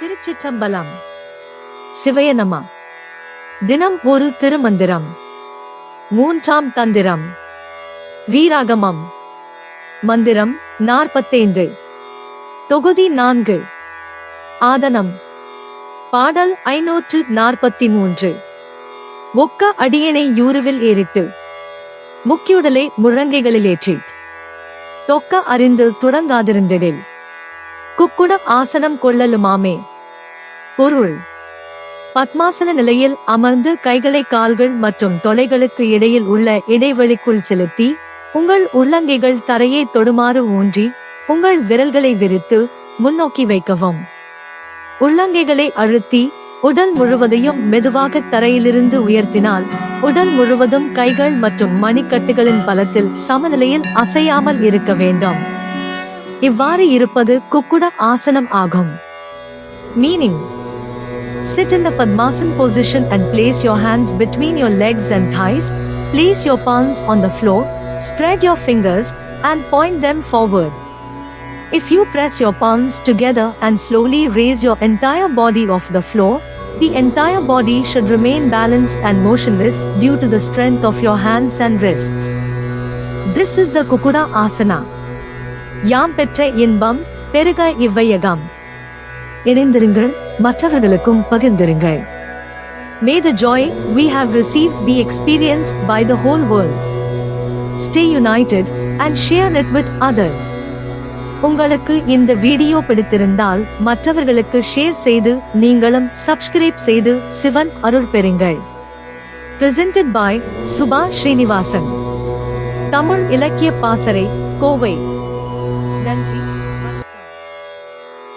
திருச்சிற்றம்பலம். சிவயனமா தினம் ஒரு திருமந்திரம். மூன்றாம் தந்திரம். வீராகமம். மந்திரம் நாற்பத்தைந்து. தொகுதி நான்கு. ஆதனம். பாடல் ஐநூற்று நாற்பத்தி மூன்று ஒக்க அடியனை யூருவில் ஏறிட்டு. முக்கியுடலை முழங்கைகளில் ஏற்றி தொக்க அறிந்து தொடங்காதிருந்திடில். குக்குட ஆசனம் கொள்ளலுமாமே. பொருள். பத்மாசன நிலையில் அமர்ந்து கைகளை கால்கள் மற்றும் தொலைகளுக்கு இடையில் உள்ள இடைவெளிக்குள் செலுத்தி உங்கள் உள்ளங்கைகள் தரையை தொடுமாறு ஊன்றி உங்கள் விரல்களை விரித்து முன்னோக்கி வைக்கவும். உள்ளங்கைகளை அழுத்தி உடல் முழுவதையும் மெதுவாக தரையிலிருந்து உயர்த்தினால் உடல் முழுவதும் கைகள் மற்றும் மணிக்கட்டுகளின் பலத்தில் சமநிலையில் அசையாமல் இருக்க வேண்டும். இவ்வாறு இருப்பது குக்குட ஆசனம் ஆகும் meaning Sit in the Padmasan position and place your hands between your legs and thighs. Place your palms on the floor, spread your fingers, and point them forward. If you press your palms together and slowly raise your entire body off the floor, the entire body should remain balanced and motionless due to the strength of your hands and wrists. This is the Kukuda Asana. யாம் பெற்ற இன்பம் பெருக இவ்வையகம். இணைந்திருங்கள் மற்றவர்களுக்கும் பகிர்ந்திருங்கள். May the joy we have receive be experience by the whole world stay united and share it with others உங்களுக்கு இந்த video பிடித்திருந்தால் மற்றவர்களுக்கு ஷேர் செய்து நீங்களும் சப்ஸ்கிரைப் செய்து சிவன் அருள் பெறுங்கள். Presented பாய் சுபா ஸ்ரீனிவாசன். தமிழ் இலக்கிய பாசறை கோவை. Nancy.